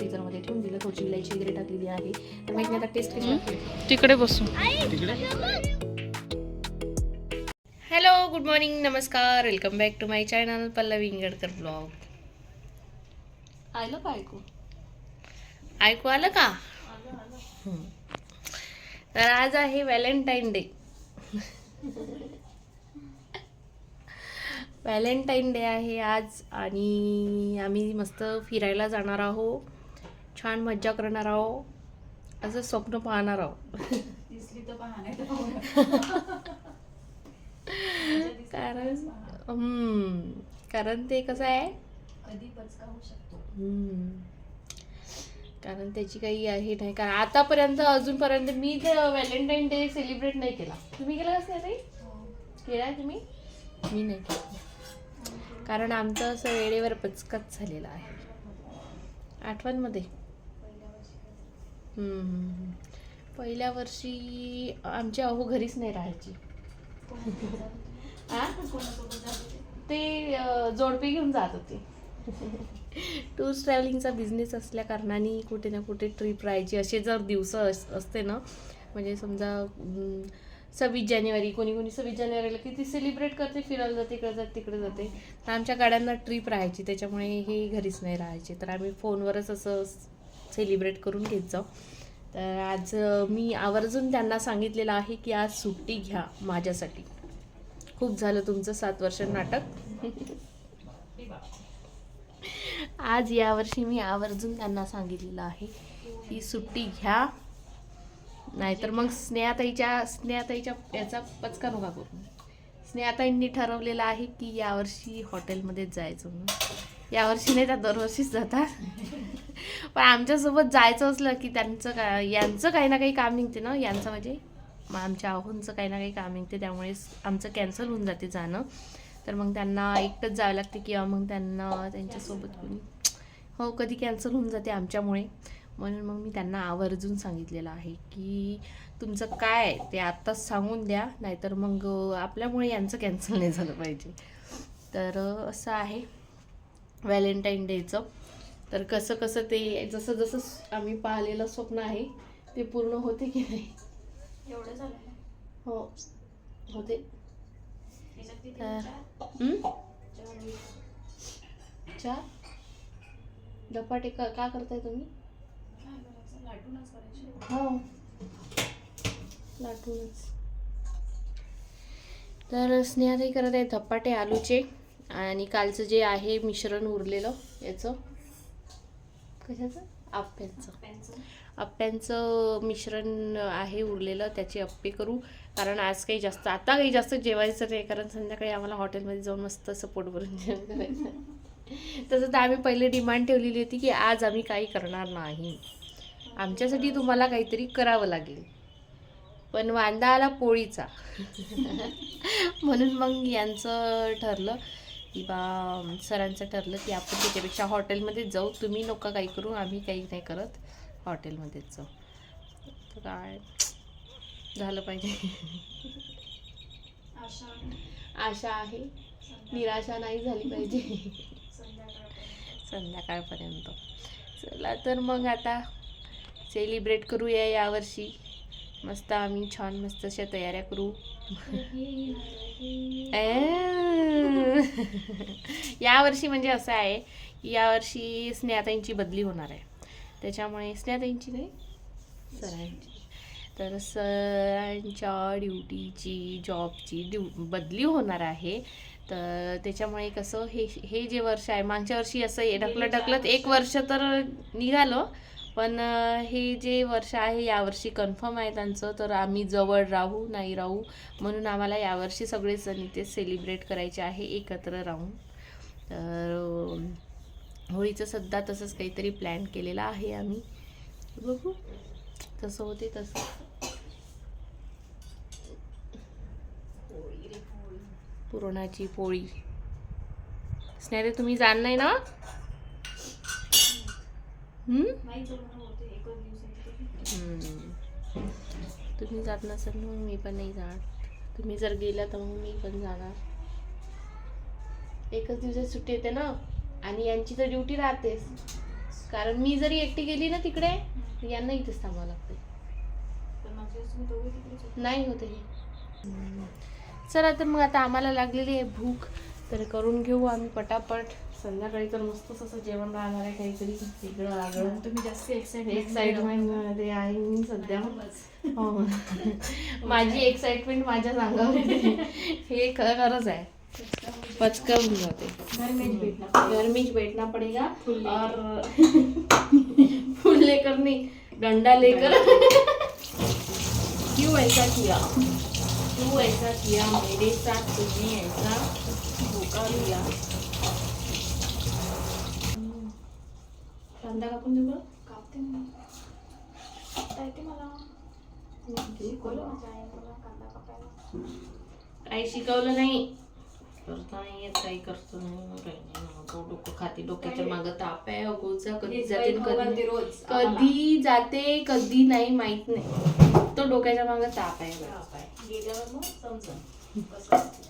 फ्रीजरमध्ये ठेवून दिलं. थोडी इलायची वगैरे टाकलेली आहे. तर माहिती आता टेस्ट कशी तिकडे बसू. हॅलो गुड मॉर्निंग नमस्कार. Welcome back to my channel Pallavi Ingadkar blog आलं का ऐकू? ऐकू आलं का. तर आज आहे व्हॅलेंटाईन डे. व्हॅलेंटाईन डे आहे आज आणि आम्ही मस्त फिरायला जाणार आहोत. छान मज्जा करणार आहोत असं स्वप्न पाहणार आहोत कारण कारण ते कसं आहे. कारण त्याची काही आहे नाही. कारण आतापर्यंत अजूनपर्यंत मी तर व्हॅलेंटाईन डे सेलिब्रेट नाही केला. तुम्ही केला कसं नाही केला तुम्ही? मी नाही केला. कारण आमचं असं वेळेवर पचकच झालेलं आहे. आठवणमध्ये. पहिल्या वर्षी आमची अहो घरीच नाही राहायची? ते जोडपे घेऊन जात होते. टूर्स ट्रॅव्हलिंगचा बिझनेस असल्या कारणाने कुठे ना कुठे ट्रिप राहायची. असे जर दिवस अस असते ना म्हणजे समजा सव्वीस जानेवारी कोणी कोणी सव्वीस जानेवारीला किती सेलिब्रेट करते फिरायला जाते इकडे जाते तिकडे जाते. तर आमच्या गाड्यांना ट्रिप राहायची. त्याच्यामुळे हे घरीच नाही राहायचे. तर आम्ही फोनवरच असं सेलिब्रेट करून घेत जाऊ. तर आज मी आवर्जून त्यांना सांगितलेलं आहे की आज सुट्टी घ्या माझ्यासाठी. खूप झालं तुमचं सात वर्ष नाटक. आज यावर्षी मी आवर्जून त्यांना सांगितलेलं आहे की सुट्टी घ्या. नाहीतर मग स्नेहाताईच्या स्नेहाताईच्या याचा पचका नका करू. स्नेहाताईंनी ठरवलेलं आहे की यावर्षी हॉटेलमध्येच जायचं म्हणून. यावर्षी नाही त्या दरवर्षीच जातात. पण आमच्यासोबत जायचं असलं की त्यांचं काय यांचं काही ना काही काम निघते ना. यांचं म्हणजे मग आमच्या आहोंचं काही ना काही काम निघते. त्यामुळे आमचं कॅन्सल होऊन जाते जाणं. तर मग त्यांना एकटंच जावं लागते किंवा मग त्यांना त्यांच्यासोबत कोणी हो कधी कॅन्सल होऊन जाते आमच्यामुळे. म्हणून मग मी त्यांना आवर्जून सांगितलेलं आहे की तुमचं काय आहे ते आत्ताच सांगून द्या नाहीतर मग आपल्यामुळे यांचं कॅन्सल नाही झालं पाहिजे. तर असं आहे व्हॅलेंटाईन डेचं. तर कसं कसं ते जसं जसं आम्ही पाहिलेलं स्वप्न आहे ते पूर्ण होते की नाही? एवढं झालं हो होते. चार? धपाटे का करताय तुम्ही? हो. लाटूनच. तर स्नेहाताई करत आहे धपाटे आलूचे आणि कालचं जे आहे मिश्रण उरलेलं याचं. कशाचं? आप्यांचं पेन्सिल आप्यांचं मिश्रण आहे उरलेलं त्याचे अप्पे करू. कारण आज काही जास्त आता काही जास्त जेवायचं नाही कारण संध्याकाळी आम्हाला हॉटेलमध्ये जाऊन मस्त असं पोट भरून जेवण करायचं तसं तर आम्ही पहिले डिमांड ठेवलेली होती की आज आम्ही काही करणार नाही. आमच्यासाठी तुम्हाला काहीतरी करावं लागेल. पण वांदा आला पोळीचा. म्हणून मग यांचं ठरलं की बा सरांचं ठरलं की आपण त्याच्यापेक्षा हॉटेलमध्ये जाऊ. तुम्ही नका काही करू आम्ही काही नाही करत हॉटेलमध्येच जाऊ. तर काय? झालं पाहिजे. आशा आहे. निराशा नाही झाली पाहिजे. संध्याकाळपर्यंत. चला तर मग आता सेलिब्रेट करूया यावर्षी. मस्त आम्ही छान मस्त अशा तयाऱ्या करू. यावर्षी म्हणजे असं आहे की यावर्षी स्नेहाताईंची बदली होणार आहे. त्याच्यामुळे स्नेहाताईंची नाही सरांची. तर सरांच्या ड्युटीची जॉबची ड्यू बदली होणार आहे. तर त्याच्यामुळे कसं हे हे जे वर्ष आहे मागच्या वर्षी असं हे ढकलत ढकलत एक वर्ष तर निघालं. पण हे जे वर्ष आहे यावर्षी कन्फर्म आहे त्यांचं तर आम्ही जवळ राहू नाही राहू म्हणून आम्हाला यावर्षी सगळेच जण इथे सेलिब्रेट करायचे आहे एकत्र राहून. तर होळीचं सध्या तसंच काहीतरी प्लॅन केलेला आहे आम्ही. बघू तसं होते तसं. पुरणाची पोळी. स्नेहरे तुम्ही जाण नाही ना हम्म? नाही जमणार होते एकच दिवसाची हम्म. तुम्ही जात नसाल मग मी पण नाही जाणार तुम्ही जर गेला तर मग मी पण जाणार. एकच दिवसात सुट्टी येते ना आणि यांची तर ड्युटी राहतेच. कारण मी जरी एकटी गेली ना तिकडे यांना इथेच थांबावं लागते. नाही होते हे. चला तर मग आता आम्हाला लागलेली आहे भूक. तर करून घेऊ आम्ही पटापट. संध्याकाळी तर मस्तच असं जेवण राहणार आहे काहीतरी वेगळं आगळं. तुम्ही जास्त एक्साइटमेंटमध्ये आहे मी सध्या. हो. माझी एक्साइटमेंट माझ्या अंगावर येते. हे ख- खरंच आहे. पचकावून जाते. घर में भेटना ही बैठना पड़ेगा. और फूल लेकर नहीं डंडा लेकर. क्यों ऐसा किया? क्यों ऐसा किया? मेरे साथ तुमने ऐसा दिया कांदा कापून देऊ कापते येते मला कांदा कापायला काही शिकवलं नाही. करता नाही येत काही करतो नाही काही नाही नको डोकं खाते डोक्याच्या मागं ताप आहे अगोचा कधी जाते कधी रोज. कधी जाते कधी नाही माहीत नाही. तो डोक्याच्या मागं ताप आहे. गेल्यावर मग समजा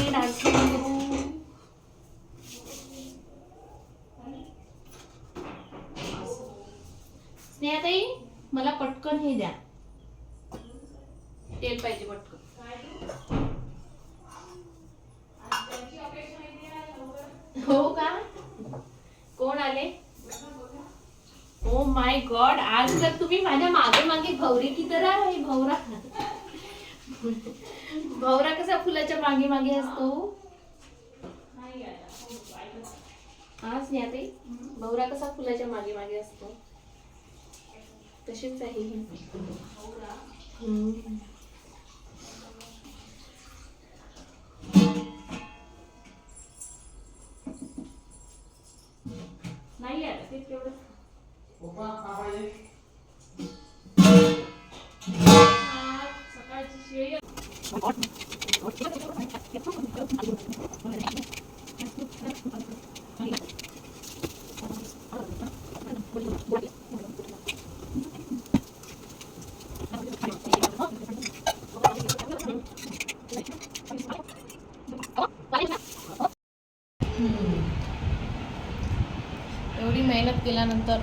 केल्यानंतर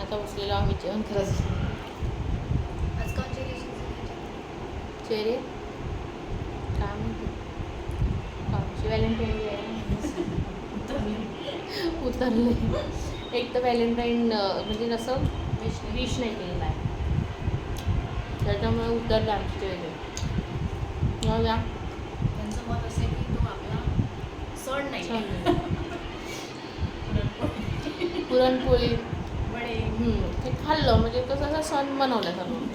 आता बसलेलो आम्ही जेवण रेसिपी चेहरे? काय आमची व्हॅलेंटाईन डे आहे. उतरले. एक तर व्हॅलेंटाईन म्हणजे कसं? विश विश नाही केलेलं आहे त्याच्यामुळे उतरले आमचे जाऊ द्या त्यांचं मत असेल की तो आपला सण नाही. पुरणपोळी. ते खाल्लं म्हणजे कसं असं सण मनवल्यासारखं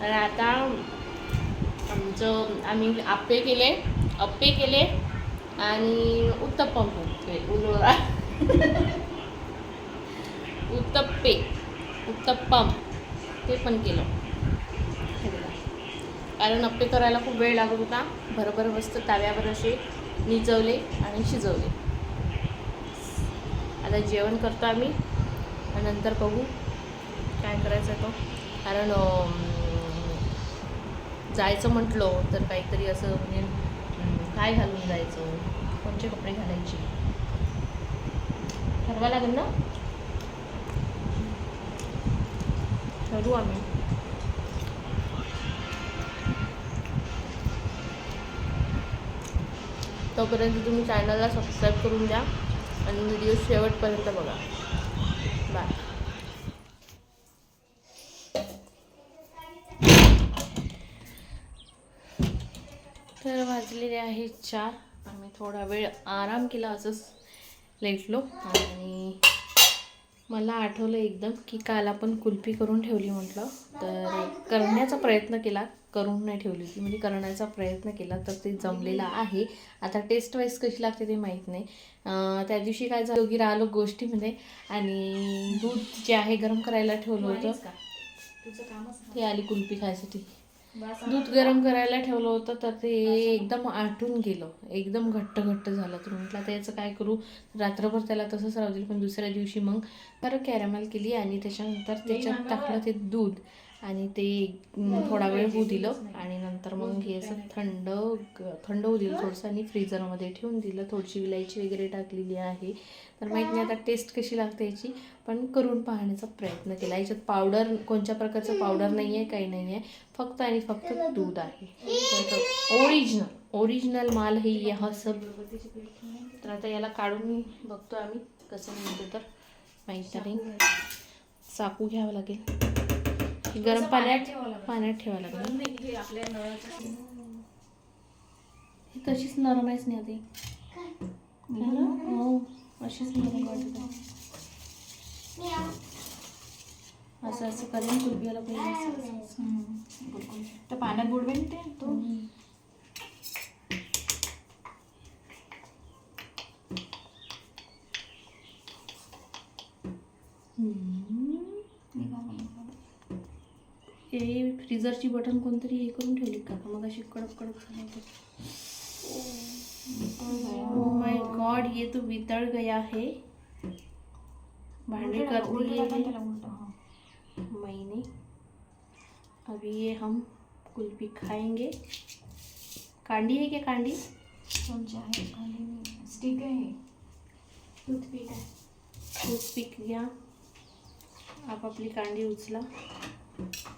आणि आता आमचं आम्ही आप्पे केले अप्पे केले आणि उत्तप्पम उलोरा उत्तप्पे उत्तप्पम ते पण केलं. कारण अप्पे करायला खूप वेळ लागत होता. बरोबर मस्त तव्यावर असे निजवले आणि शिजवले. आता जेवण करतो आम्ही. आणि नंतर बघू काय करायचं तो. कारण जायचं म्हटलं तर काहीतरी असं म्हणजे काय घालून जायचं? कोणते कपडे घालायचे? ठरवा लागेल ना? ठरवू आम्ही. तोपर्यंत तुम्ही चॅनलला सबस्क्राईब करून द्या आणि व्हिडिओ शेवटपर्यंत बघा. बाय. तर वाजलेले आहे चार. आम्ही थोडा वेळ आराम केला असंच लेटलो. आणि मला आठवलं एकदम की काल आपण कुल्फी करून ठेवली म्हटलं. तर करण्याचा प्रयत्न केला. करून नाही ठेवली होती. म्हणजे करण्याचा प्रयत्न केला तर ते जमलेलं आहे. आता टेस्ट वाईज कशी लागते ते माहीत नाही. त्या दिवशी काय झालं दोघी राहिलो गोष्टीमध्ये आणि दूध जे आहे गरम करायला ठेवलं होतं. ती आली कुल्फी खायसाठी. दूध गरम करायला ठेवलं होतं तर ते एकदम आटून गेलं. एकदम घट्ट घट्ट झालं. तर म्हटलं आता याचं काय करू? रात्रभर त्याला तसंच राहू दिलं पण दुसऱ्या दिवशी मग परत कॅरमल केली आणि त्याच्यानंतर त्याच्यात टाकलं ते दूध. आणि ते थोडा वेळ होऊ दिलं आणि नंतर मग हे असं थंड थंड होऊ दिलं थोडंसं आणि फ्रीजरमध्ये ठेवून दिलं. थोडीशी विलायची वगैरे टाकलेली आहे. तर माहीत नाही आता टेस्ट कशी लागते याची पण करून पाहण्याचा प्रयत्न केला. याच्यात पावडर कोणत्या प्रकारचं पावडर नाही आहे काही नाही आहे फक्त आणि फक्त दूध आहे. ओरिजिनल ओरिजिनल माल हे हा सब तर आता याला काढून बघतो आम्ही कसं म्हणतो तर. माहीत नाही. चाकू घ्यावं लागेल. गरम पाण्यात पाण्यात ठेवावं लागेल. हे आपल्या नळाचं ही तशीच नरम आहेच नाही आधी है ना? अशीच नरम वाटत. आहे असं असं करेन असं. बिलकुल तर पाण्यात बुडवेन ते तो? हे फ्रीजरची बटन कोणतरी हे करून ठेवली का? मग अशी कडक कडक माय गॉड ये तो वितळ गया है. भांडे कर मैंने अभी ये हम कुल्फी खाएँगे. कांडी है क्या कांडी? चमचा आहे? आणि स्टिक आहे. टूथपिक आहे टूथपिक घ्या. आपापली कांडी उचला.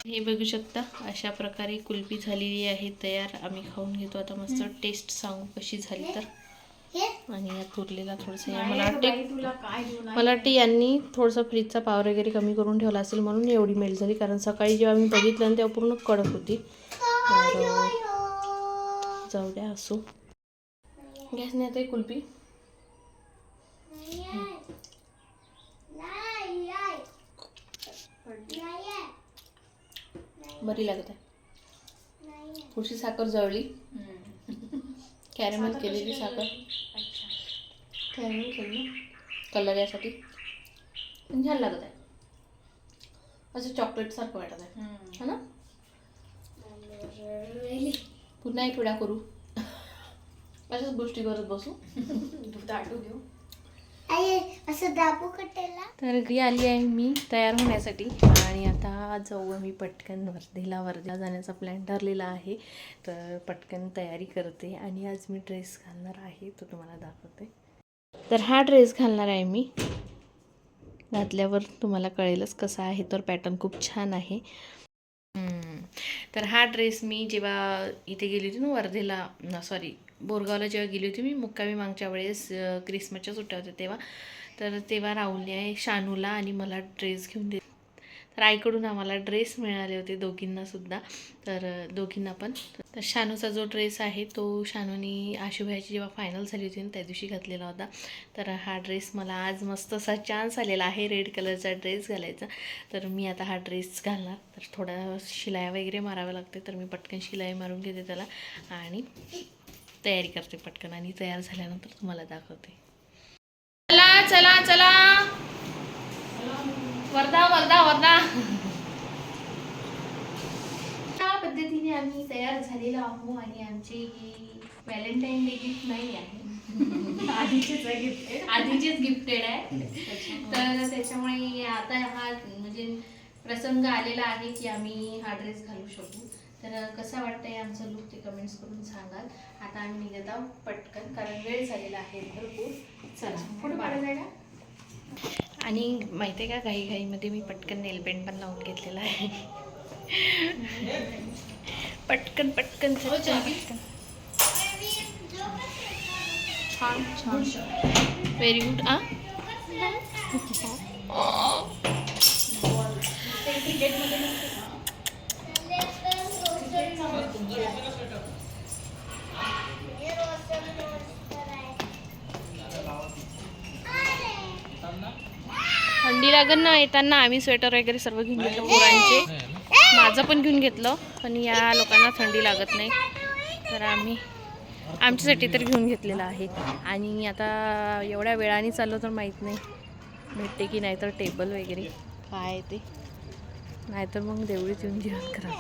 हे बघू शकता अशा प्रकारे कुल्फी झालेली आहे तयार आम्ही खाऊन घेतो. आता मस्त टेस्ट सांगू कशी झाली तर. आणि यात उरलेला थोडंसं या मला वाटते मला वाटते यांनी थोडंसं फ्रीजचा पावर वगैरे कमी करून ठेवला असेल म्हणून एवढी मेल्ट झाली. कारण सकाळी जेव्हा मी बघितलं ना तेव्हा पूर्ण कडक होती. तर जाऊ द्या असो. गॅस नाही आता कुल्फी. बरी लागत आहे. थोडीशी साखर जळली. कॅरेमल केलेली साखर. कॅरेमल केली कलर यासाठी. पण छान लागत आहे. असं चॉकलेट सारखं वाटत आहे. है ना? पुन्हा एक वेळा करू. अशाच गोष्टी करत बसू. दूध आटू देऊ. असं दाबू कटेला तर घरी आली आहे मी तयार होण्यासाठी. आणि आता जाऊ आम्ही पटकन वर्धेला. वर्धेला जाण्याचा प्लॅन ठरलेला आहे. तर पटकन तयारी करते. आणि आज मी ड्रेस घालणार आहे. तो तुम्हाला दाखवते. तर हा ड्रेस घालणार आहे मी. घातल्यावर तुम्हाला कळेलच कसा आहे. तर पॅटर्न खूप छान आहे. तर हा ड्रेस मी जेव्हा इथे गेली होती ना वर्धेला सॉरी बोरगावला जेव्हा गेली होती मी मुक्कामी मागच्या वेळेस क्रिसमसच्या सुट्ट्या होत्या तेव्हा. तर तेव्हा राहुलने आहे शानूला आणि मला ड्रेस घेऊन दे तर आईकडून आम्हाला ड्रेस मिळाले होते दोघींनासुद्धा तर दोघींना पण. तर शानूचा जो ड्रेस आहे तो शानूनी आशुभाईची जेव्हा फायनल झाली होती ना त्या दिवशी घातलेला होता. तर हा ड्रेस मला आज मस्त असा चान्स आलेला आहे रेड कलरचा ड्रेस घालायचा. तर मी आता हा ड्रेस घालणार. तर थोडा शिलाई वगैरे माराव्या लागते तर मी पटकन शिलाई मारून घेते त्याला. आणि तयारी करते पटकन आणि तयार झाल्यानंतर तुम्हाला दाखवते. चला चला चला. वर्धा वर्धा वर्धा. त्या पद्धतीने आम्ही तयार झालेलो आहो आणि आमची ही व्हॅलेंटाईन डे गिफ्ट नाही आहे. आधीचीच आहे gift. आधीचीच गिफ्टेड आहे. तर त्याच्यामुळे आता हा म्हणजे प्रसंग आलेला आहे की आम्ही हा ड्रेस घालू शकू. तर कसा वाटतंय आमचा लुक ते कमेंट्स करून सांगाल. आता आम्ही निघत आहोत पटकन कारण वेळ झालेला आहे भरपूर. चला पुढे पाडा जायला. आणि माहिती आहे का घाई घाईमध्ये मी पटकन नेल पेंट पण लावून घेतलेला आहे. पटकन पटकन पटकन. छान छान. व्हेरी गुड आ? थंडी लागत ना येताना आम्ही स्वेटर वगैरे सर्व घेऊन घेतलं पोरांचे. माझं पण घेऊन घेतलं पण या लोकांना थंडी लागत नाही. तर आम्ही आमच्यासाठी तर घेऊन घेतलेलं आहे. आणि आता एवढ्या वेळाने चाललो तर माहीत नाही भेटते की नाही तर टेबल वगैरे. काय आहे ते? नाहीतर मग देवळीत येऊन जेवण करा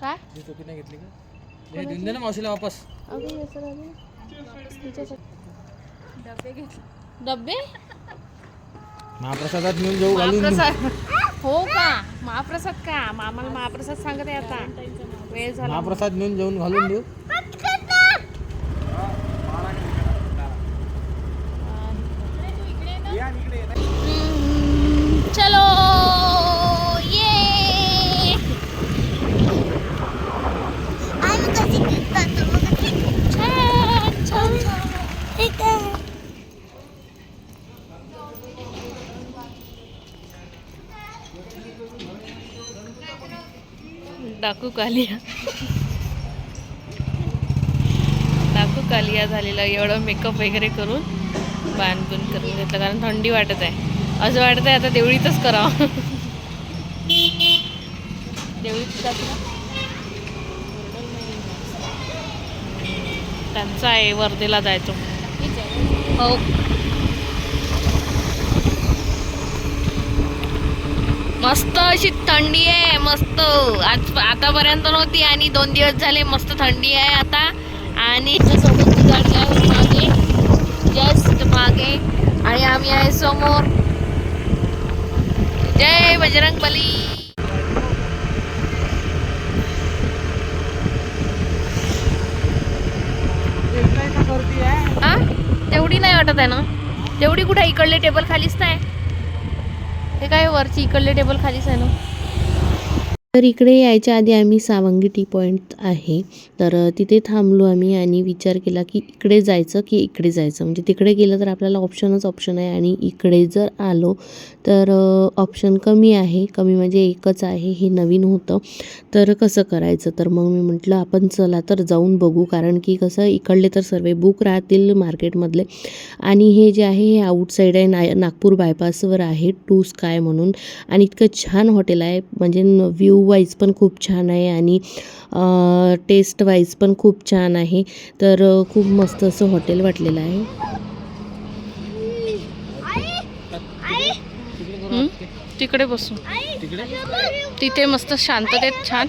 काय? टोपी नाही घेतली का? हे देऊन दे ना मावशीला वापस. डब्बे महाप्रसादात नेऊन जाऊ घालून. महाप्रसाद. हो का? महाप्रसाद का? मामाला महाप्रसाद सांगत आहे आता. वेळ झाला. महाप्रसाद नेऊन जेवून घालून देऊ चलो ये आम्ही कशी करतो बघा ते. छान छान छान ठीक आहे डाकू कालिया. डाकू कालिया झालेला एवढं मेकअप वगैरे करून बांधून करून घेतलं कारण थंडी वाटत आहे. असं वाटत आहे आता देवळीतच करावं. देवळीत त्यांचा आहे वर्धेला जायचो. हो. मस्त अशी थंडी आहे मस्त. आज आतापर्यंत नव्हती आणि दोन दिवस झाले मस्त थंडी आहे आता. आणि सोबत मागे जस्ट मागे. आणि आम्ही आहे समोर. जय बजरंग बली. तेवढी नाही वाटत आहे ना? तेवढी कुठे इकडले टेबल खालीच नाही. हे काय वरची इकडले टेबल खालीच आहे ना? तर इकडे यायच्या आधी आम्ही सावंगी टी पॉईंट आहे. तर तिथे थांबलो आम्ही आणि विचार केला की इकडे जायचं की इकडे जायचं. म्हणजे तिकडे गेलं तर आपल्याला ऑप्शनच ऑप्शन आहे आणि इकडे जर आलो तर ऑप्शन कमी आहे. कमी म्हणजे एकच आहे. हे नवीन होतं. तर कसं करायचं? तर मग मी म्हटलं आपण चला तर जाऊन बघू. कारण की कसं इकडले तर सर्व बुक राहतील मार्केटमधले. आणि हे जे आहे हे आउटसाईड आहे. ना नागपूर बायपासवर आहे. टू स्काय म्हणून. आणि इतकं छान हॉटेल आहे. म्हणजे व्ह्यू वाईज पण खूप छान आहे आणि टेस्ट वाईज पण खूप छान आहे. तर खूप मस्त असं हॉटेल वाटलेलं आहे. हं? तिकडे बसू. तिथे मस्त शांततेत छान.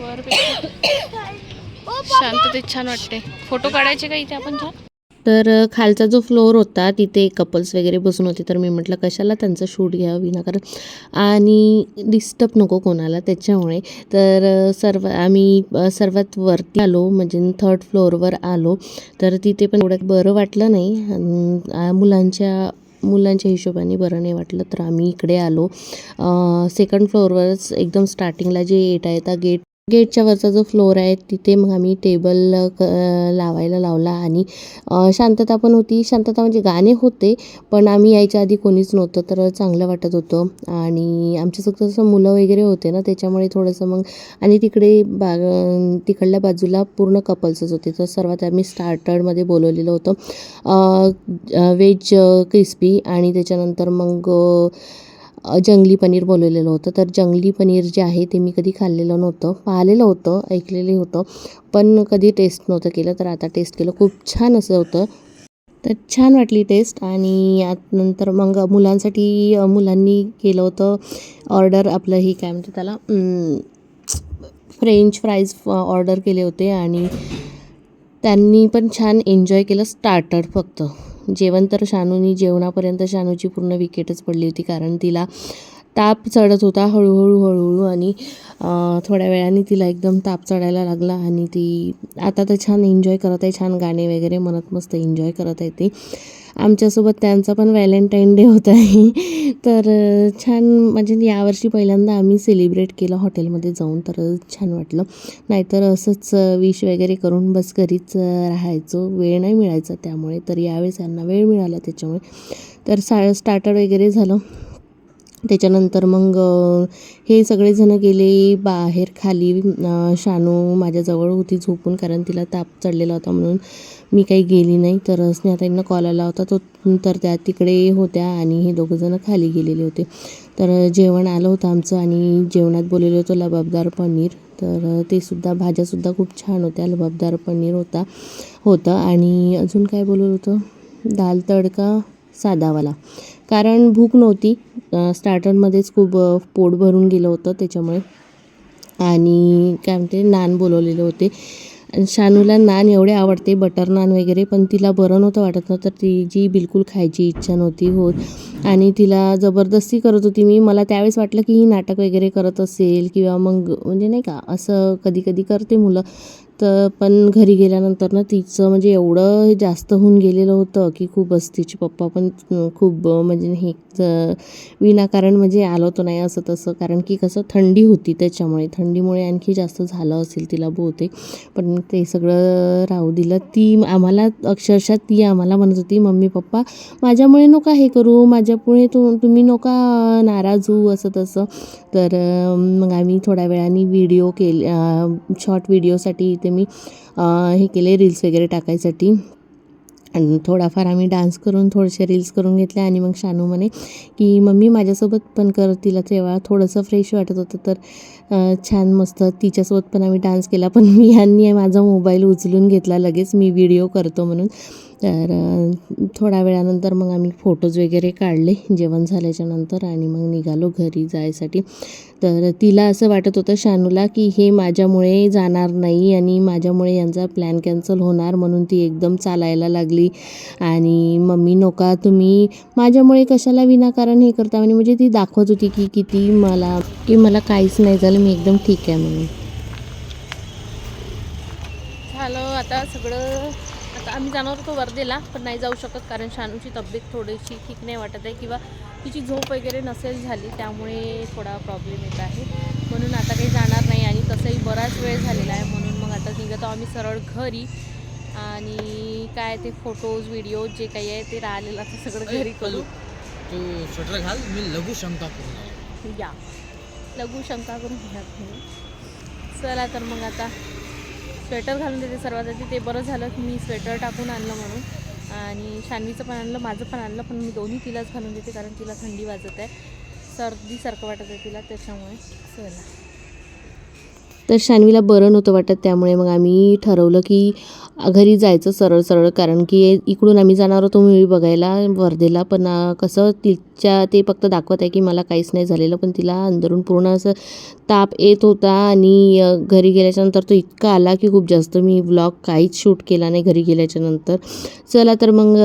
शांततेत छान वाटते. फोटो काढायचे का इथे आपण छान? तर खालचा जो फ्लोअर होता तिथे कपल्स वगैरे बसून होते. तर मी म्हटलं कशाला त्यांचं शूट घ्यावं विनाकारण आणि डिस्टर्ब नको कोणाला त्याच्यामुळे. तर सर्व आम्ही सर्वात वरती आलो म्हणजे थर्ड फ्लोअरवर आलो. तर तिथे पण एवढं बरं वाटलं नाही. मुलांच्या मुलांच्या हिशोबाने बरं नाही वाटलं. तर आम्ही इकडे आलो. सेकंड फ्लोअरवरच एकदम स्टार्टिंगला जे येत आहे त्या गेट गेटच्या वरचा जो फ्लोअर आहे तिथे मग आम्ही टेबल क लावायला लावला आणि शांतता पण होती. शांतता म्हणजे गाणे होते पण आम्ही यायच्या आधी कोणीच नव्हतं तर चांगलं वाटत होतं. आणि आमच्यासोबत जसं मुलं वगैरे होते ना त्याच्यामुळे थोडंसं मग आणि तिकडे बा तिकडल्या बाजूला पूर्ण कपल्सच होते. तर सर्वात आम्ही स्टार्टरमध्ये बोलवलेलं होतं. व्हेज क्रिस्पी आणि त्याच्यानंतर मग जंगली पनीर बोलवलेलं होतं. तर जंगली पनीर जे आहे ते मी कधी खाल्लेलं नव्हतं. पाहिलेलं होतं ऐकलेलं होतं पण कधी टेस्ट नव्हतं केलं. तर आता टेस्ट केलं. खूप छान असं होतं. तर छान वाटली टेस्ट आणि आत नंतर मग मुलांसाठी मुलांनी केलं होतं ऑर्डर आपलं ही काय म्हणते त्याला? फ्रेंच फ्राईज ऑर्डर केले होते आणि त्यांनी पण छान एन्जॉय केलं स्टार्टर फक्त. जेवण तर शानूनी जेवणापर्यंत शानूची पूर्ण विकेटच पडली होती कारण तिला ताप चढत होता हळूहळू हळूहळू आणि थोड्या वेळाने तिला एकदम ताप चढायला लागला आणि ती आता तर छान एन्जॉय करत आहे छान गाणे वगैरे मनात मस्त एन्जॉय करत आहे ती. आमच्यासोबत त्यांचा पण व्हॅलेंटाईन डे होत आहे तर छान म्हणजे यावर्षी पहिल्यांदा आम्ही सेलिब्रेट केलं हॉटेलमध्ये जाऊन तर छान वाटलं. नाहीतर असंच विश वगैरे करून बस घरीच राहायचो. वेळ नाही मिळायचा त्यामुळे तर यावेळेस यांना वेळ मिळाला त्याच्यामुळे. तर सा स्टार्टर वगैरे झालं. त्याच्यानंतर मग हे सगळेजण गेले बाहेर खाली. शानू माझ्याजवळ होती झोपून कारण तिला ताप चढलेला होता म्हणून मी काही गेली नाही. तर स्नेहाताईंना कॉल आला होता. तो तर त्या तिकडे होत्या आणि हे दोघंजणं खाली गेलेले होते. तर जेवण आलं होतं आमचं आणि जेवणात बोललेलं होतं लबाबदार पनीर. तर ते सुद्धा भाज्यासुद्धा खूप छान होत्या. लबाबदार पनीर होता होतं. आणि अजून काय बोलवलं होतं? दाल तडका साधावाला. कारण भूक नव्हती. स्टार्टरमध्येच खूप पोट भरून गेलं होतं त्याच्यामुळे. आणि काय म्हणते नान बोलवलेले होते. आणि शानूला नान एवढे आवडते बटर नान वगैरे पण तिला बरं नव्हतं वाटत नव्हतं तर जी बिलकुल खायची इच्छा नव्हती होत. आणि तिला जबरदस्ती करत होती मी. मला त्यावेळेस वाटलं की ही नाटक वगैरे करत असेल किंवा मग म्हणजे नाही का असं कधी कधी करते मुलं. तर पण घरी गेल्यानंतर ना तिचं म्हणजे एवढं जास्त होऊन गेलेलं होतं की खूपच तिचे पप्पा पण खूप म्हणजे हे विनाकारण म्हणजे आलो होतो नाही असं तसं. कारण की कसं थंडी होती त्याच्यामुळे. थंडीमुळे आणखी जास्त झालं असेल तिला बहुतेक. पण ते सगळं राहू दिलं. ती आम्हाला अक्षरशः ती आम्हाला म्हणत होती मम्मी पप्पा माझ्यामुळे नका हे करू. माझ्यामुळे तु तुम्ही नका नाराज होऊ असं तसं. तर मग आम्ही थोड्या वेळाने व्हिडिओ केले शॉर्ट व्हिडिओसाठी ते इथे मी हे केले रील्स वगैरे टाकायसाठी. आणि थोडाफार आम्ही डान्स करून थोडेसे रील्स करून घेतले आणि मग शानू म्हणे की मम्मी माझ्यासोबत पण कर तिला तेव्हा थोडंसं फ्रेश वाटत होतं. तर छान मस्त तिच्यासोबत पण आम्ही डान्स केला पण मी यांनी माझा मोबाईल उचलून घेतला लगेच. मी व्हिडिओ करतो म्हणून. तर थोड्या वेळानंतर मग आम्ही फोटोज वगैरे काढले जेवण झाल्याच्यानंतर आणि मग निघालो घरी जायसाठी. तर तिला असं वाटत होतं शानूला की हे माझ्यामुळे जाणार नाही आणि माझ्यामुळे यांचा प्लॅन कॅन्सल होणार म्हणून ती एकदम चालायला लागली. आणि मम्मी नका तुम्ही माझ्यामुळे कशाला विनाकारण हे करता? म्हणजे ती दाखवत होती की किती मला की मला काहीच नाही झालं. मी एकदम ठीक आहे म्हणून. झालं आता सगळं आता आम्ही जाणार होतो वर्धेला पण नाही जाऊ शकत कारण शानूची तब्येत थोडीशी ठीक नाही वाटत आहे किंवा तिची झोप वगैरे नसेल झाली त्यामुळे थोडा प्रॉब्लेम येत आहे. म्हणून आता काही जाणार नाही आणि तसंही बराच वेळ झालेला आहे म्हणून मग आता निघतो आम्ही सरळ घरी. आणि काय ते फोटोज व्हिडिओ जे काही आहे ते राहिलेलं आता सगळं घरी करू. तू स्वेटर घाल मी लघु शंका करू. या. लघु शंका करून घ्या तुम्ही. चला तर मग आता स्वेटर घालून देते सर्वात आधी ते बरं झालं की मी स्वेटर टाकून आणलं म्हणून. आणि शानवीचं पण आणलं माझं पण आणलं पण मी दोन्ही तिलाच घालून देते कारण तिला थंडी वाजत आहे. सर्दीसारखं वाटत आहे तिला त्याच्यामुळे चला. तर शानवीला बरं नव्हतं वाटत त्यामुळे मग आम्ही ठरवलं की घरी जायचं सरळ सरळ कारण की इकडून आम्ही जाणार होतो मूवी बघायला वर्धेला. पण कसं तिच्या ते फक्त दाखवत आहे की मला काहीच नाही झालेलं पण तिला अंदरून पूर्ण असं ताप येत होता आणि घरी गेल्याच्यानंतर तो इतका आला की खूप जास्त मी व्लॉग काहीच शूट केला नाही घरी गेल्याच्यानंतर. चला तर मग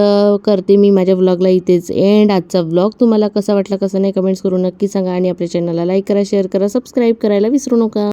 करते मी माझ्या व्लॉगला इथेच एंड आजचा व्लॉग तुम्हाला कसा वाटला कसा नाही कमेंट्स करून नक्की सांगा आणि आपल्या चॅनलला लाईक करा शेअर करा सबस्क्राईब करायला विसरू नका.